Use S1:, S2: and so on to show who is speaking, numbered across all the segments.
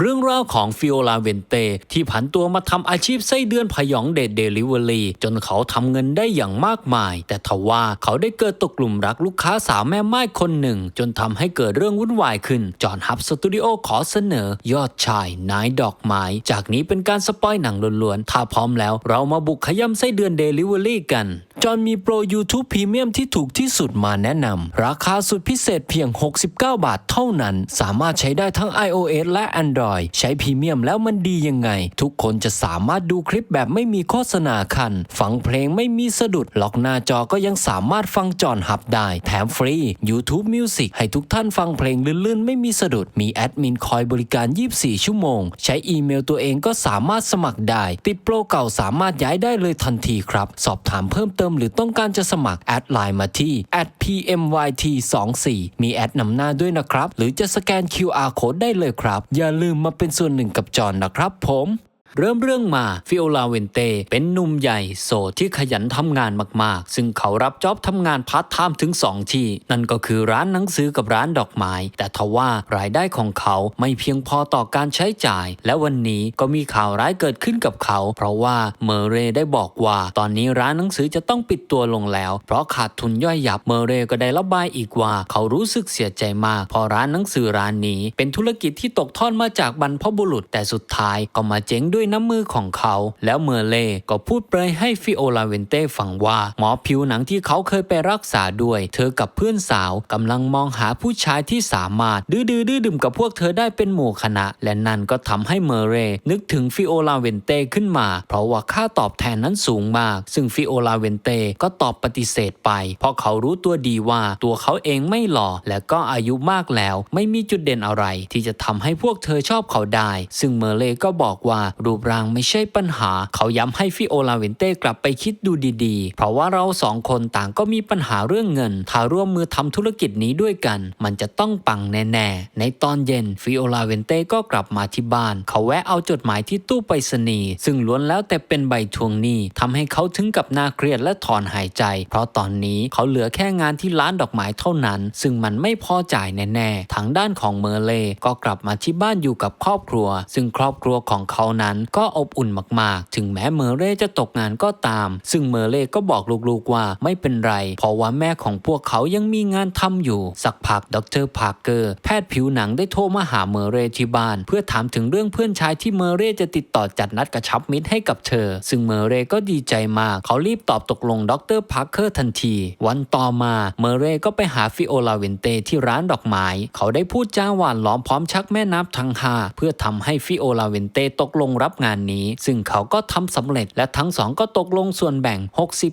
S1: เรื่องราวของฟิโอลาเวนเตที่ผันตัวมาทำอาชีพไส้เดือนพยองเดทเดลิเวอรี่จนเขาทำเงินได้อย่างมากมาย แต่ทว่าเขาได้เกิดตกกลุ่มรักลูกค้าสาวแม่ไม้คนหนึ่ง จนทำให้เกิดเรื่องวุ่นวายขึ้น จอห์นฮับสตูดิโอขอเสนอ ยอดชายนายดอกไม้ จากนี้เป็นการสปอยหนังล้วนๆ ถ้าพร้อมแล้วเรามาบุกขย้ำไส้เดือนเดลิเวอรี่กันจอห์นมีโปร YouTube พรีเมียมที่ถูกที่สุดมาแนะนำราคาสุดพิเศษเพียง 69 บาทเท่านั้น สามารถใช้ได้ทั้ง iOS และ Android ใช้พรีเมียมแล้วมันดียังไง ทุกคนจะสามารถดูคลิปแบบไม่มีโฆษณาคัน ฟังเพลงไม่มีสะดุด ล็อกหน้าจอก็ยังสามารถฟังจอนหับได้ แถมฟรี YouTube Music ให้ทุกท่านฟังเพลงลื่นๆ ไม่มีสะดุด มีแอดมินคอยบริการ 24 ชั่วโมง ใช้อีเมลตัวเองก็สามารถสมัครได้ ติดโปรเก่าสามารถย้ายได้เลยทันทีครับ สอบถามเพิ่มเติมหรือต้องการจะสมัครแอดไลน์มาที่ @pmyt24 มีแอดนำหน้าด้วยนะครับ หรือจะสแกน QR code ได้เลยครับ อย่าลืมมาเป็นส่วนหนึ่งกับจอนนะครับผม เริ่มเรื่องมาฟิโอลาเวนเตเป็นหนุ่มใหญ่โสดที่ขยันทำงานมากๆ ซึ่งเขารับจ็อบทำงานพาร์ทไทม์ถึง 2 ที่ นั่นก็คือร้านหนังสือกับร้านดอกไม้ แต่ทว่ารายได้ของเขาไม่เพียงพอต่อการใช้จ่าย และวันนี้ก็มีข่าวร้ายเกิดขึ้นกับเขา เพราะว่าเมเรได้บอกว่าตอนนี้ร้านหนังสือจะต้องปิดตัวลงแล้ว เพราะขาดทุนย่อยยับเมเรก็ได้ระบายอีกว่า เขารู้สึกเสียใจมากเพราะร้านหนังสือร้านนี้ เป็นธุรกิจที่ตกทอดมาจากบรรพบุรุษแต่สุดท้ายก็มาเจ๊งด้วยวยน้ำมือของเขา แล้วเมเล่ก็พูดเปรยให้ฟิโอลาเวนเต้ฟังว่าหมอผิวหนังที่เขาเคยไปรักษาด้วย เธอกับเพื่อนสาวกำลังมองหาผู้ชายที่สามารถ ดื้อดื้อดื้อดื่มกับพวกเธอได้เป็นหมู่คณะ และนั่นก็ทำให้เมเร่นึกถึงฟิโอลาเวนเต้ขึ้นมา เพราะว่าค่าตอบแทนนั้นสูงมาก ซึ่งฟิโอลาเวนเต้ก็ตอบปฏิเสธไป เพราะเขารู้ตัวดีว่าตัวเขาเองไม่หล่อและก็อายุมากแล้ว ไม่มีจุดเด่นอะไร ที่จะทำให้พวกเธอชอบเขาได้ ซึ่งเมเล่ก็บอกว่ารูปร่างไม่ใช่ปัญหา เขาย้ำให้ฟิโอลาเวนเต้กลับไปคิดดูดีๆ เพราะว่าเราสองคนต่างก็มีปัญหาเรื่องเงิน ถ้าร่วมมือทำธุรกิจนี้ด้วยกัน มันจะต้องปังแน่ๆ ในตอนเย็นฟิโอลาเวนเต้ก็กลับมาที่บ้าน เขาแวะเอาจดหมายที่ตู้ไปรษณีย์ซึ่งล้วนแล้วแต่เป็นใบทวงหนี้ทำให้เขาถึงกับน่าเครียดและถอนหายใจ เพราะตอนนี้เขาเหลือแค่งานที่ร้านดอกไม้เท่านั้น ซึ่งมันไม่พอจ่ายแน่ๆทางด้านของเมอร์เล่ก็กลับมาที่บ้านอยู่กับครอบครัว ซึ่งครอบครัวของเขานั้นก็อบอุ่นมากๆ ถึงแม้เมอร์เล่จะตกงานก็ตาม ซึ่งเมอร์เล่ก็บอกลูกๆว่าไม่เป็นไร เพราะว่าแม่ของพวกเขายังมีงานทำอยู่ สักพักดรพาร์เกอร์แพทย์ผิวหนังได้โทรมาหาเมอร์เร่ที่บ้าน เพื่อถามถึงเรื่องเพื่อนชายที่เมอร์เร่จะติดต่อจัดนัดกระชับมิตรให้กับเธอ ซึ่งเมอร์เร่ก็ดีใจมาก เขารีบตอบตกลงดรพาร์เกอร์ทันที วันต่อมาเมอร์เร่ก็ไปหาฟิโอลาเวนเตที่ร้านดอกไม้เขาได้พูดจ้าหวานล้อมพร้อมชักแม่น้ำทั้งห้าเพื่อทำให้ฟิโอลาเวนเตตกลงรับงานนี้ ซึ่งเขาก็ทำสำเร็จและทั้งสองก็ตกลงส่วนแบ่ง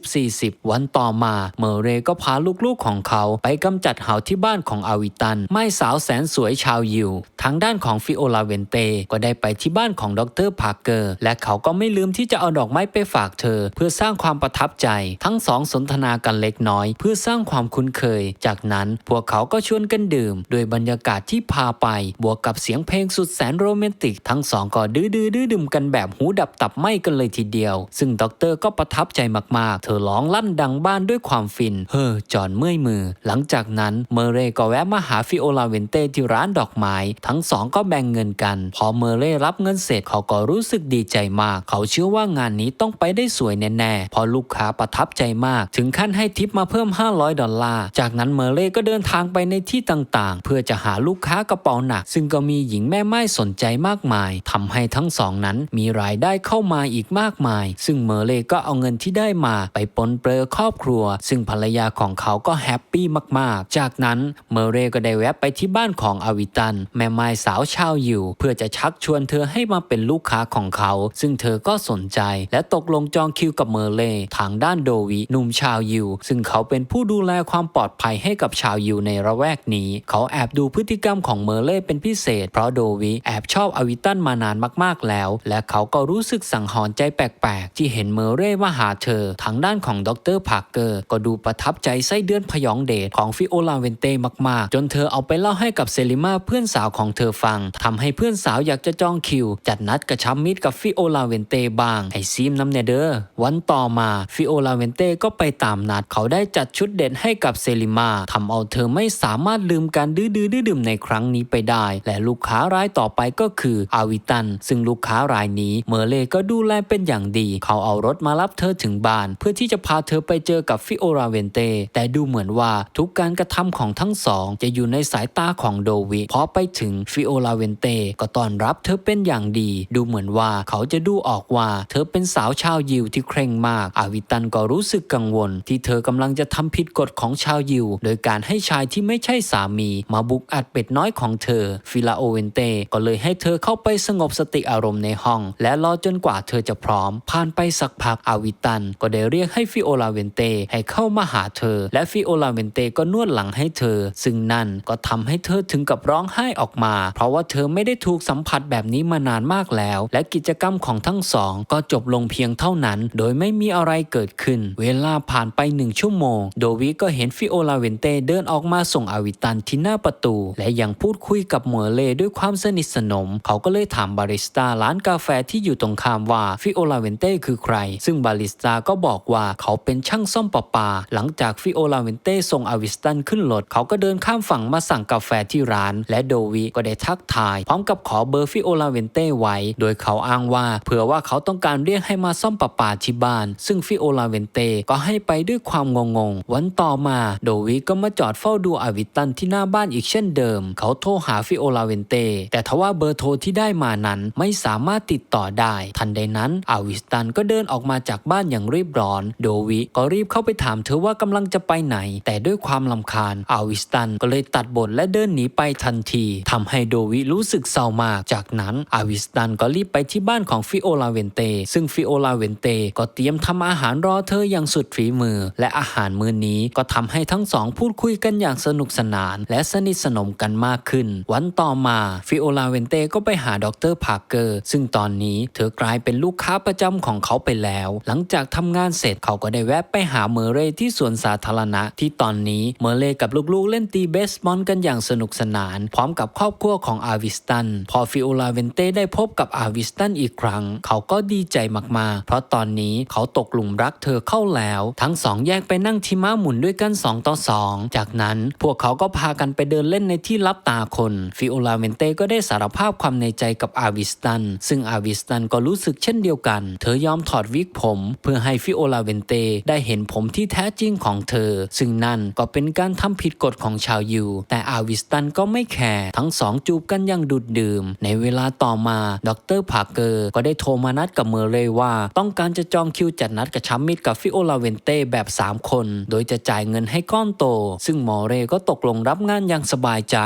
S1: 60-40 วันต่อมา เมอร์เรก็พาลูกๆของเขาไปกำจัดเหาที่บ้านของอาวิตัน ไม่สาวแสนสวยชาวยิว ทางด้านของฟิโอลาเวนเตก็ได้ไปที่บ้านของดรพาร์เกอร์ และเขาก็ไม่ลืมที่จะเอาดอกไม้ไปฝากเธอ เพื่อสร้างความประทับใจทั้งสองสนทนากันเล็กน้อย เพื่อสร้างความคุ้นเคย จากนั้นพวกเขาก็ชวนกันดื่ม โดยบรรยากาศที่พาไป บวกกับเสียงเพลงสุดแสนโรแมนติก ทั้งสองก็ดื้อดื้อดื้อดื่มกันแบบหูดับตับไหมกันเลยทีเดียว ซึ่งด็อกเตอร์ก็ประทับใจมากๆ เธอร้องลั่นดังบ้านด้วยความฟิน เฮ้อจอนเมื่อยมือ หลังจากนั้นเมเร่ก็แวะมาหาฟิโอลาเวนเต้ที่ร้านดอกไม้ ทั้งสองก็แบ่งเงินกัน พอเมเร่รับเงินเสร็จเขาก็รู้สึกดีใจมาก เขาเชื่อว่างานนี้ต้องไปได้สวยแน่ๆ พอลูกค้าประทับใจมาก ถึงขั้นให้ทิปมาเพิ่ม 500 ดอลลาร์ จากนั้นเมเร่ก็เดินทางไปในที่ต่างๆ เพื่อจะหาลูกค้ากระเป๋าหนัก ซึ่งก็มีหญิงแม่ไม้สนใจมากมายทำให้ทั้งสองนั้นมีรายได้เข้ามาอีกมากมาย ซึ่งเมเร่ก็เอาเงินที่ได้มาไปปนเปื้อครอบครัว ซึ่งภรรยาของเขาก็แฮปปี้มากๆ จากนั้นเมอเร่ก็ได้แวะไปที่บ้านของอาวิตัน แม่ไม้สาวชาวยิวเพื่อจะชักชวนเธอให้มาเป็นลูกค้าของเขา ซึ่งเธอก็สนใจ และตกลงจองคิวกับเมเร่ทางด้านโดวิหนุ่มชาวยิวซึ่งเขาเป็นผู้ดูแลความปลอดภัยให้กับชาวยิวในระแวกนี้ เขาแอบดูพฤติกรรมของเมเร่เป็นพิเศษ เพราะโดวิแอบชอบอาวิตันมานานมากๆแล้วและเขาก็รู้สึกสังหรณ์ใจแปลกๆ ที่เห็นเมเร่มาหาเธอ ทางด้านของดรพาร์เกอร์ก็ดูประทับใจไส้เดือนพยองเดชของฟิโอลาเวนเต้มากๆ จนเธอเอาไปเล่าให้กับเซลิมาเพื่อนสาวของเธอฟังทำให้เพื่อนสาวอยากจะจองคิว จัดนัดกระชับมิตรกับฟิโอลาเวนเต้บ้างไอซีมน้ำเนเดอร์วันต่อมาฟิโอลาเวนเต้ก็ไปตามนัดเขาได้จัดชุดเด่นให้กับเซลิมาทำเอาเธอไม่สามารถลืมการดื้อดื้อดื้อดื่มในครั้งนี้ไปได้ และลูกค้ารายต่อไปก็คืออาวิตัน ซึ่งลูกค้ารายนี้ เมอร์เล่ก็ดูแลเป็นอย่างดี เขาเอารถมารับเธอถึงบ้าน เพื่อที่จะพาเธอไปเจอกับฟิโอลาเวนเต แต่ดูเหมือนว่าทุกการกระทำของทั้งสอง จะอยู่ในสายตาของโดวิพอไปถึงฟิโอลาเวนเตก็ต้อนรับเธอเป็นอย่างดี ดูเหมือนว่าเขาจะดูออกว่า เธอเป็นสาวชาวยิวที่เคร่งมาก อาวิตันก็รู้สึกกังวล ที่เธอกำลังจะทำผิดกฎของชาวยิว โดยการให้ชายที่ไม่ใช่สามี มาบุกอัดเป็ดน้อยของเธอ ฟิลาโอเวนเตก็เลยให้เธอเข้าไปสงบสติอารมณ์ในห้อง และรอจนกว่าเธอจะพร้อม ผ่านไปสักพักอาวิตัน ก็ได้เรียกให้ฟิโอลาเวนเตให้เข้ามาหาเธอ และฟิโอลาเวนเตก็นวดหลังให้เธอ ซึ่งนั่นก็ทำให้เธอถึงกับร้องไห้ออกมา เพราะว่าเธอไม่ได้ถูกสัมผัสแบบนี้มานานมากแล้ว และกิจกรรมของทั้งสองก็จบลงเพียงเท่านั้น โดยไม่มีอะไรเกิดขึ้น เวลาผ่านไปหนึ่งชั่วโมง โดวิก็เห็นฟิโอลาเวนเตเดินออกมาส่งอาวิตันที่หน้าประตู และยังพูดคุยกับเหมอเลด้วยความสนิทสนม เขาก็เลยถามบาริสต้าร้านกาแฟที่อยู่ตรงข้ามว่าฟิโอลาเวนเต้คือใคร ซึ่งบาริสตาก็บอกว่าเขาเป็นช่างซ่อมประปา หลังจากฟิโอลาเวนเต้ส่งอาวิสตันขึ้นรถเขาก็เดินข้ามฝั่งมาสั่งกาแฟที่ร้าน และโดวิก็ได้ทักทาย พร้อมกับขอเบอร์ฟิโอลาเวนเต้ไว้ โดยเขาอ้างว่าเผื่อว่าเขาต้องการเรียกให้มาซ่อมประปาที่บ้าน ซึ่งฟิโอลาเวนเต้ก็ให้ไปด้วยความงงงๆวันต่อมาโดวิก็มาจอดเฝ้าดูอาวิสตันที่หน้าบ้านอีกเช่นเดิม เขาโทรหาฟิโอลาเวนเต้แต่ทว่าเบอร์โทรที่ได้มานั้นไม่สามารถติดต่อได้ ทันใดนั้นอาวิสตันก็เดินออกมาจากบ้านอย่างรีบร้อน โดวิก็รีบเข้าไปถามเธอว่ากำลังจะไปไหน แต่ด้วยความลำคาญอาวิสตันก็เลยตัดบทและเดินหนีไปทันทีทำให้โดวิรู้สึกเศร้ามาก จากนั้นอาวิสตันก็รีบไปที่บ้านของฟิโอลาเวนเตซึ่งฟิโอลาเวนเตก็เตรียมทำอาหารรอเธออย่างสุดฝีมือ และอาหารมื้อนี้ก็ทำให้ทั้งสองพูดคุยกันอย่างสนุกสนาน และสนิทสนมกันมากขึ้น วันต่อมาฟิโอลาเวนเตก็ไปหาดรพาร์เกอร์ซึ่งตอนนี้เธอกลายเป็นลูกค้าประจำของเขาไปแล้ว หลังจากทำงานเสร็จเขาก็ได้แวะไปหาเมเร่ที่สวนสาธารณะ ที่ตอนนี้เมเร่กับลูกๆ เล่นตีเบสบอลกันอย่างสนุกสนาน พร้อมกับครอบครัวของอาวิสตัน พอฟิโอลาเวนเต้ได้พบกับอาวิสตันอีกครั้ง เขาก็ดีใจมากๆ เพราะตอนนี้เขาตกหลุมรักเธอเข้าแล้ว ทั้งสองแยกไปนั่งที่ม้าหมุนด้วยกัน 2 ต่อ 2 จากนั้นพวกเขาก็พากันไปเดินเล่นในที่ลับตาคน ฟิโอลาเวนเต้ก็ได้สารภาพความในใจกับอาวิสตันซึ่งึ่งอาวิสตันก็รู้สึกเช่นเดียวกัน เธอยอมถอดวิกผม เพื่อให้ฟิโอลาเวนเตได้เห็นผมที่แท้จริงของเธอ ซึ่งนั่นก็เป็นการทำผิดกฎของชาวยิวแต่อาวิสตันก็ไม่แคร์ทั้งสองจูบกันอย่างดุดดื่ม ในเวลาต่อมาดรพาร์เกอร์ก็ได้โทรมานัดกับเมอร์เรย์ว่า ต้องการจะจองคิวจัดนัดกระชับมิตรกับฟิโอลาเวนเต้แบบ 3 คน โดยจะจ่ายเงินให้ก้อนโต ซึ่งมอเรย์ก็ตกลงรับงานอย่างสบายใจ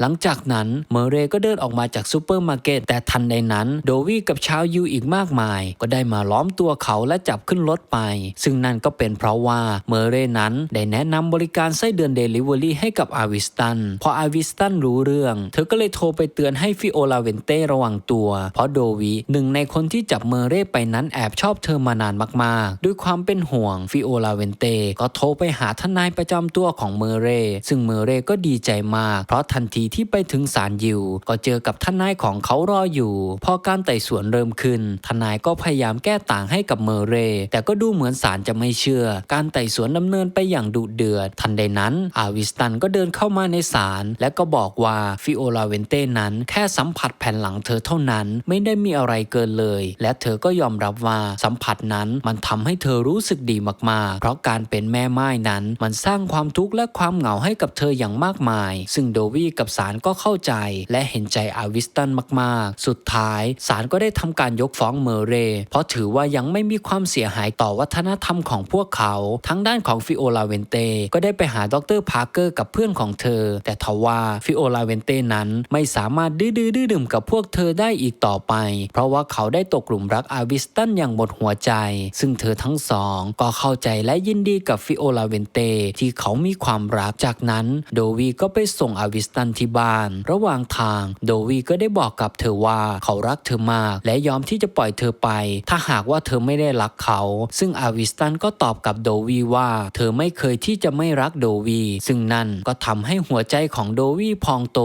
S1: หลังจากนั้นเมอร์เรย์ก็เดินออกมาจากซูเปอร์มาร์เก็ตแต่ทันใดนั้นโดวี่กับชาวยิวอีกมากมาย ก็ได้มาล้อมตัวเขาและจับขึ้นรถไป ซึ่งนั่นก็เป็นเพราะว่าเมอร์เรนั้นได้แนะนำบริการไส้เดือนเดลิเวอรี่ให้กับอาวิสตัน พออาวิสตันรู้เรื่อง เธอก็เลยโทรไปเตือนให้ฟิโอลาเวนเต้ระวังตัว เพราะโดวีหนึ่งในคนที่จับเมอร์เรไปนั้นแอบชอบเธอมานานมากๆ ด้วยความเป็นห่วงฟิโอลาเวนเต้ก็โทรไปหาทนายประจำตัวของเมอร์เร ซึ่งเมอร์เรก็ดีใจมาก เพราะทันทีที่ไปถึงศาลยิว ก็เจอกับทนายของเขารออยู่ พอการไต่สวนเริ่มขึ้น ทนายก็พยายามแก้ต่างให้กับเมอเรย์แต่ก็ดูเหมือนศาลจะไม่เชื่อ การไต่สวนดำเนินไปอย่างดุเดือด ทันใดนั้น อาวิสตันก็เดินเข้ามาในศาลและก็บอกว่าฟิโอลาเวนเต้นั้นแค่สัมผัสแผ่นหลังเธอเท่านั้นไม่ได้มีอะไรเกินเลย และเธอก็ยอมรับว่าสัมผัสนั้นมันทำให้เธอรู้สึกดีมากๆ เพราะการเป็นแม่ไม้นั้น มันสร้างความทุกข์และความเหงาให้กับเธออย่างมากมาย ซึ่งโดวี่กับศาลก็เข้าใจ และเห็นใจอาวิสตันมากๆ สุดท้ายศาลก็ได้ทำการยกฟ้องเมอเรย์เพราะถือว่ายังไม่มีความเสียหายต่อวัฒนธรรมของพวกเขา ทั้งด้านของฟิโอลาเวนเตก็ได้ไปหาดรพาร์เกอร์กับเพื่อนของเธอ แต่ทว่าฟิโอลาเวนเตนั้นไม่สามารถดื้อดื้อดื่มกับพวกเธอได้อีกต่อไป เพราะว่าเขาได้ตกหลุมรักอาวิสตันอย่างหมดหัวใจ ซึ่งเธอทั้งสองก็เข้าใจและยินดีกับฟิโอลาเวนเตที่เขามีความรัก จากนั้นโดวีก็ไปส่งอาวิสตันที่บ้าน ระหว่างทางโดวีก็ได้บอกกับเธอว่าเขารักเธอมาก และยอมที่จะปล่อยเธอไป ถ้าหากว่าเธอไม่ได้รักเขา ซึ่งอาวิสตันก็ตอบกับโดวีว่า เธอไม่เคยที่จะไม่รักโดวีซึ่งนั่นก็ทำให้หัวใจของโดวีพองโต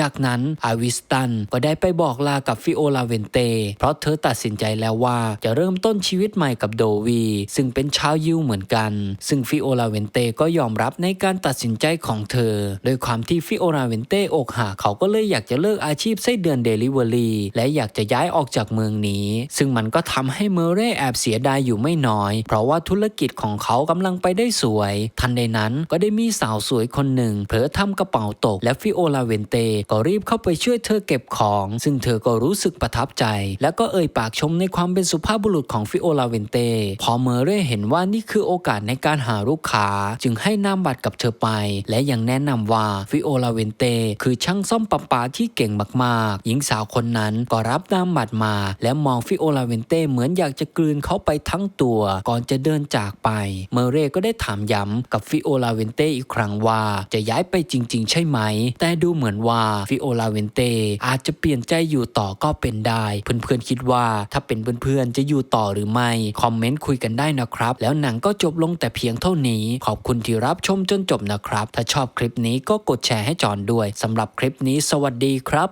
S1: จากนั้นอาวิสตันก็ได้ไปบอกลากับฟิโอลาเวนเต เพราะเธอตัดสินใจแล้วว่าจะเริ่มต้นชีวิตใหม่กับโดวี ซึ่งเป็นชาวยิวเหมือนกัน ซึ่งฟิโอลาเวนเตก็ยอมรับในการตัดสินใจของเธอ โดยความที่ฟิโอลาเวนเตอกหักเขาก็เลยอยากจะเลิกอาชีพไส้เดือนเดลิเวอรี่และอยากจะย้ายายออกจากเมืองนี้ ซึ่งมันก็ทำให้เมเร่แอบเสียดายอยู่ไม่น้อย เพราะว่าธุรกิจของเขากำลังไปได้สวย ทันใดนั้นก็ได้มีสาวสวยคนหนึ่งเผลอทำกระเป๋าตกและฟิโอลาเวนเตก็รีบเข้าไปช่วยเธอเก็บของ ซึ่งเธอก็รู้สึกประทับใจ และก็เอ่ยปากชมในความเป็นสุภาพบุรุษของฟิโอลาเวนเตพอเมเร่เห็นว่านี่คือโอกาสในการหาลูกค้า จึงให้นามบัตรกับเธอไป และยังแนะนำว่าฟิโอลาเวนเตคือช่างซ่อมประปาที่เก่งมากๆ หญิงสาวคนนั้นก็รับนามบัตรมา และมองฟิโอลาเวนเตเหมือนอยากจะกลืนเขาไปทั้งตัว ก่อนจะเดินจากไป เมเร่ก็ได้ถามย้ำกับฟิโอลาเวนเตอีกครั้งว่าจะย้ายไปจริง ๆ ใช่ไหม แต่ดูเหมือนว่าฟิโอลาเวนเตอาจจะเปลี่ยนใจอยู่ต่อก็เป็นได้ เพื่อนๆคิดว่าถ้าเป็นเพื่อนๆจะอยู่ต่อหรือไม่ คอมเมนต์คุยกันได้นะครับ แล้วหนังก็จบลงแต่เพียงเท่านี้ ขอบคุณที่รับชมจนจบนะครับ ถ้าชอบคลิปนี้ก็กดแชร์ให้จอนด้วยสำหรับคลิปนี้สวัสดีครับ